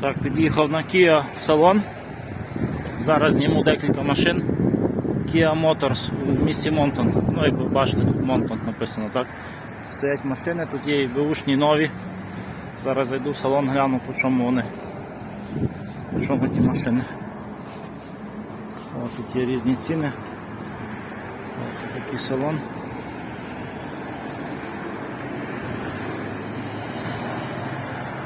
Так, під'їхав на Kia салон. Зараз зніму декілька машин. Kia Motors у місті Монтон. Ну, як ви бачите, тут Монтон написано, так? Стоять машини, тут є і беушні нові. Зараз зайду в салон, гляну, по чому вони. По чому ті машини. О, тут є різні ціни. Ось такий салон.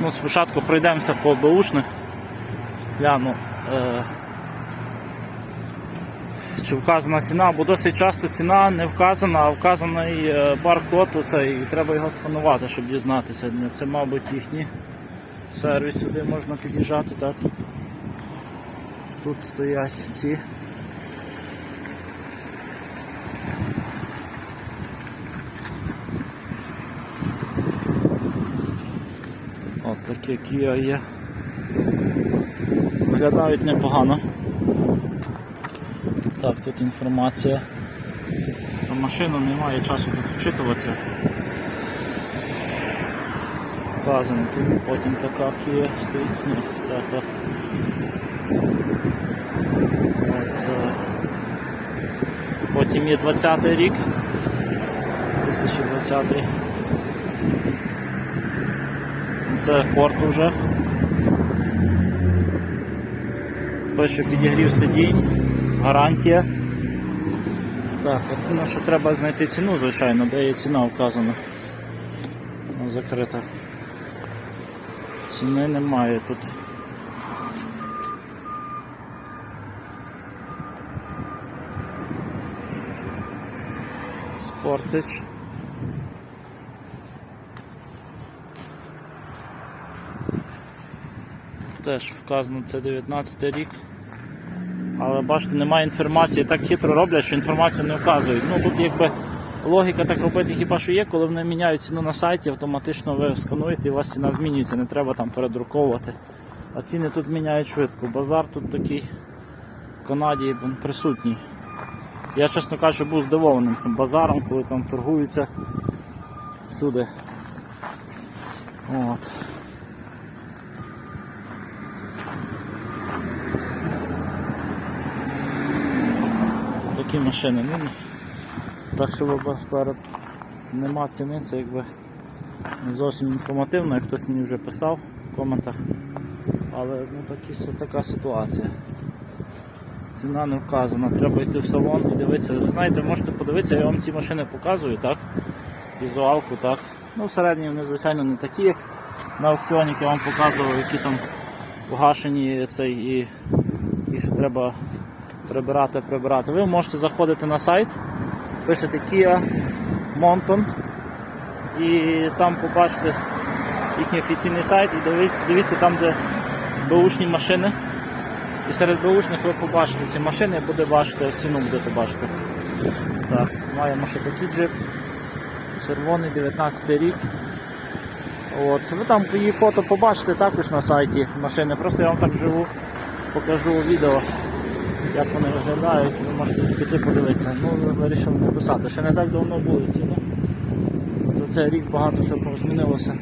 Ну, спочатку пройдемося по беушних. Гляну, е, чи вказана ціна, бо досить часто ціна не вказана, а вказаний е, баркод оцей, і треба його сканувати, щоб дізнатися. Це, мабуть, їхній сервіс сюди можна під'їжджати, так? Тут стоять ці. От такі Kia є. Виглядають непогано. Так, тут інформація. Про машину немає часу тут вчитуватися. Вказано, тут потім така Kia стоїть. Ні, так, так. От, е, потім є 20 рік. 2020. Це Ford уже. Пише підігрів сидінь, гарантія. Так, от ну, що треба знайти ціну, звичайно, де є ціна вказана. Закрита. Ціни немає тут. Спортич. Теж вказано це 19 рік. Але бачите, немає інформації, так хитро роблять, що інформацію не вказують. Ну тут якби логіка так робити хіба що є, коли вони міняють ціну на сайті, автоматично ви скануєте і у вас ціна змінюється, не треба там передруковувати. А ціни тут міняють швидко. Базар тут такий в Канаді присутній. Я, чесно кажучи, був здивованим цим базаром, коли там торгуються всюди. От. Такі машини. Ну, так що нема ціни, це якби не зовсім інформативно, як хтось мені вже писав в коментах. Але ну, такі, така ситуація. Ціна не вказана, треба йти в салон і дивитися. Ви знаєте, можете подивитися, я вам ці машини показую, так? Візуалку, так. Ну, в вони, звичайно, не такі, як на аукціоні, як я вам показував, які там погашені цей і, і що треба прибирати, прибирати. Ви можете заходити на сайт, пишете Kia Monton і там побачите їхній офіційний сайт і дивіться там, де беушні машини. І серед беушних ви побачите ці машини, буде бачити, ціну будете бачити. Так, маємо ще такий джип. Червоний 19 рік. От. Ви там її фото побачите також на сайті машини. Просто я вам так живу, покажу у відео, як вони виглядають. Ви можете піти подивитися. Ну, ви вирішили не писати. Ще не так давно були ціни. За цей рік багато що змінилося.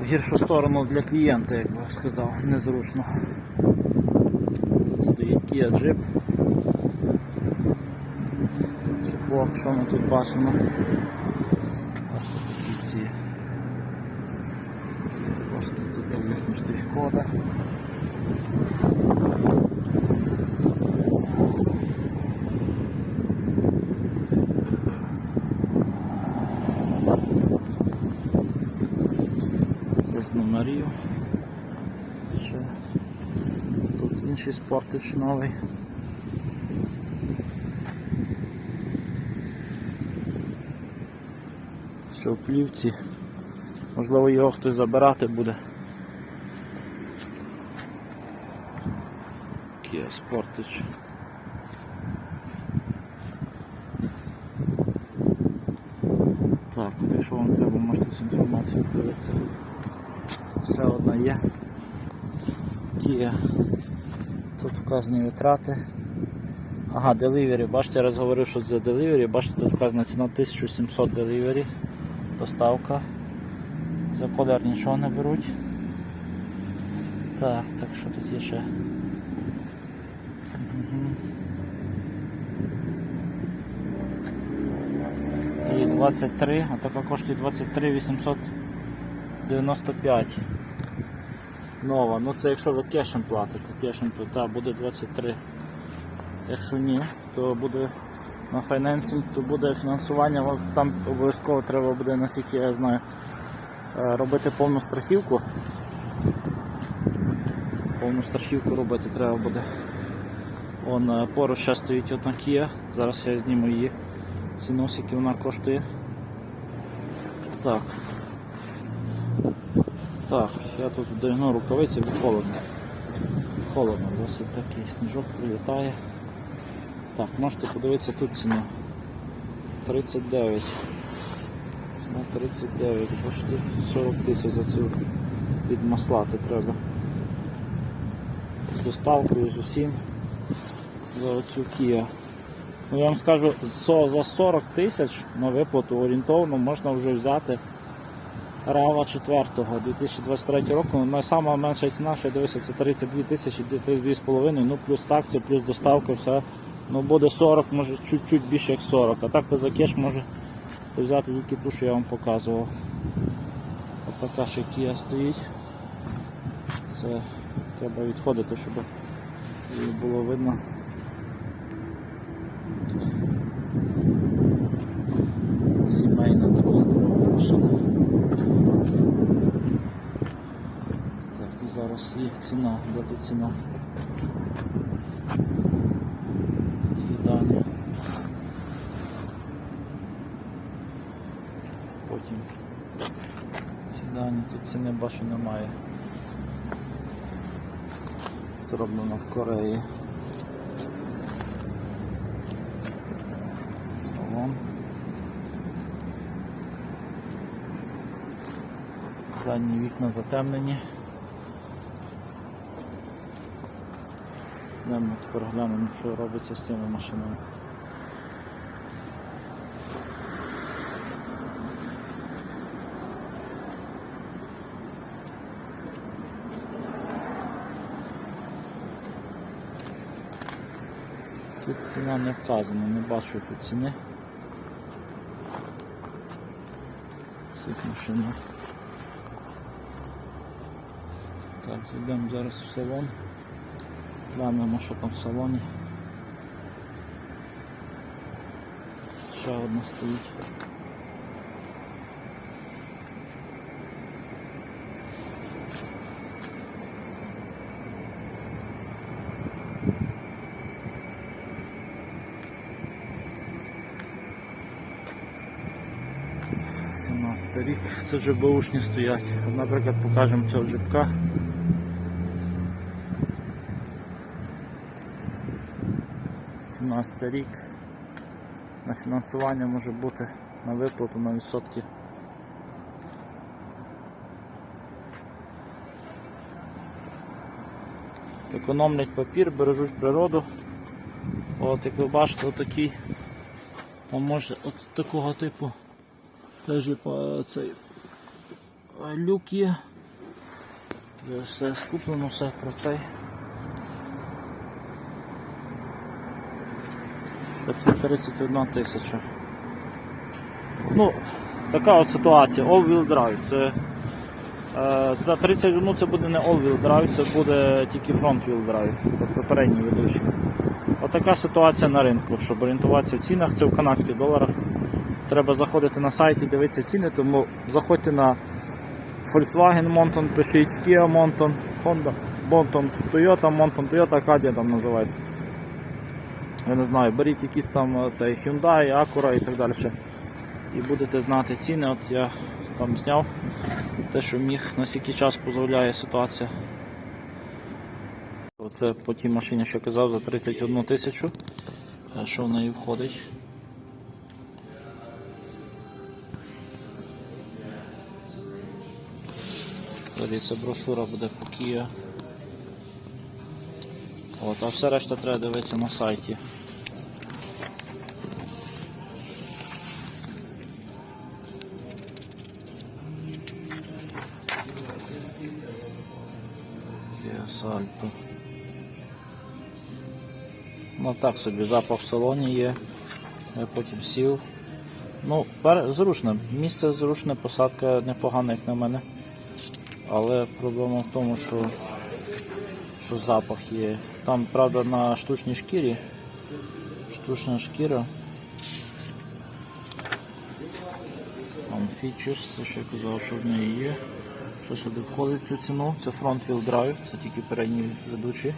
В гіршу сторону для клієнта, як би сказав, незручно. Тут стоїть Kia Jeep. Чепок, що ми тут бачимо? Ось такі ці. Ось тут тут їхні номерів. Ще. Тут інший спортич новий. Що в плівці. Можливо його хтось забирати буде. Sportage. Так, от якщо вам треба, можете цю інформацію подивитися. Ще одна є. Kia. Тут вказані витрати. Ага, delivery. Бачите, я раз говорив, що за delivery. Бачите, тут вказана ціна 1700 delivery. Доставка. За колер нічого не беруть. Так, так що тут є ще? І 23, а така коштує 23 895. Нова. Ну це якщо ви кешем платите, кешем то та, буде 23. Якщо ні, то буде на файненсинг, то буде фінансування, там обов'язково треба буде, наскільки я знаю, е, робити повну страхівку. Повну страхівку робити треба буде. Он е, поруч ще стоїть одна. Зараз я зніму її ціну, скільки вона коштує. Так. Так, я тут вдягну рукавиці, бо холодно. Холодно, досить такий сніжок прилітає. Так, можете подивитися тут ціну. 39. Ціна 39, почти 40 тисяч за цю відмаслати треба. З доставкою, з усім за оцю Kia. Ну, я вам скажу, за 40 тисяч на виплату орієнтовно можна вже взяти Рава 4 2023 року. Найсама менша ціна, що я дивився, це 32 тисячі, 32,5, ну плюс такси, плюс доставка, все. Ну буде 40, може чуть-чуть більше як 40. А так за кеш можете взяти тільки ту, що я вам показував. От така ще Kia стоїть. Це треба відходити, щоб було видно. Сімейна така здорова машина. Так, і зараз є ціна, де тут ціна? Ті дані. Потім ці дані, тут ціни бачу немає. Зроблено в Кореї. Салон. Задні вікна затемнені. Йдемо тепер глянемо, що робиться з цими машинами. Тут ціна не вказана, не бачу тут ціни. Цих машинах. Так, зайдемо зараз в салон. Глянемо, що там в салоні. Ще одна стоїть. Сімнадцятий рік, це вже баушні стоять. Наприклад, покажемо цього джипка. Сімнадцятий рік. На фінансування може бути на виплату на відсотки. Економлять папір, бережуть природу. От як ви бачите, отакий. Там може от такого типу теж є цей е, люк є. Все скуплено, все про цей. Такі 31 тисяча. Ну, така от ситуація. All-wheel drive. Це, е, за 31 це буде не all-wheel drive, це буде тільки front-wheel drive, тобто передній ведучий. Отака ситуація на ринку, щоб орієнтуватися в цінах, це в канадських доларах. Треба заходити на сайт і дивитися ціни, тому заходьте на Volkswagen Monton, пишіть Kia Monton, Honda Monton, Toyota Monton, Toyota Acadia там називається. Я не знаю, беріть якісь там е, цей Hyundai, Acura і так далі. І будете знати ціни. От я там зняв те, що міг на скільки час дозволяє ситуація. Оце по тій машині, що казав, за 31 тисячу, е, що в неї входить. Це брошура буде по Kia. От, а все решта треба дивитися на сайті. Salto. Ну так собі запах в салоні є. Я потім сів. Ну, зручно. Місце зручне, посадка непогана, як на мене. Але проблема в тому, що, що запах є. Там, правда, на штучній шкірі. Штучна шкіра. Features, те, що казав, що в неї є. Що сюди входить в цю ціну? Це front wheel drive, це тільки передній ведучий.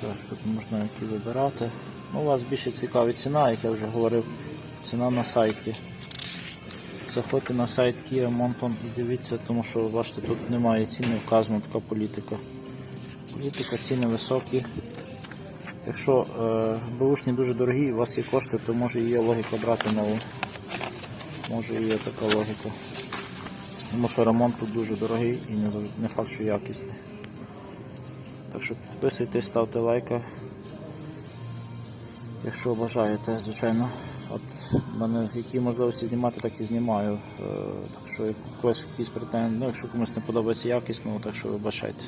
Так, тут можна які вибирати. Ну, у вас більше цікавить ціна, як я вже говорив, ціна на сайті. Заходьте на сайт Kia Monton і дивіться, тому що бачите, тут немає ціни, вказана така політика. Політика, ціни високі. Якщо е, бушні дуже дорогі, у вас є кошти, то може і є логіка брати нову. Може і є така логіка. Тому що ремонт тут дуже дорогий і не, не факт, що якісний. Так що підписуйтесь, ставте лайки. Якщо бажаєте, звичайно. От мене які можливості знімати, так і знімаю. Е, Так що якось якісь претензії, ну якщо комусь не подобається якість, ну так що вибачайте.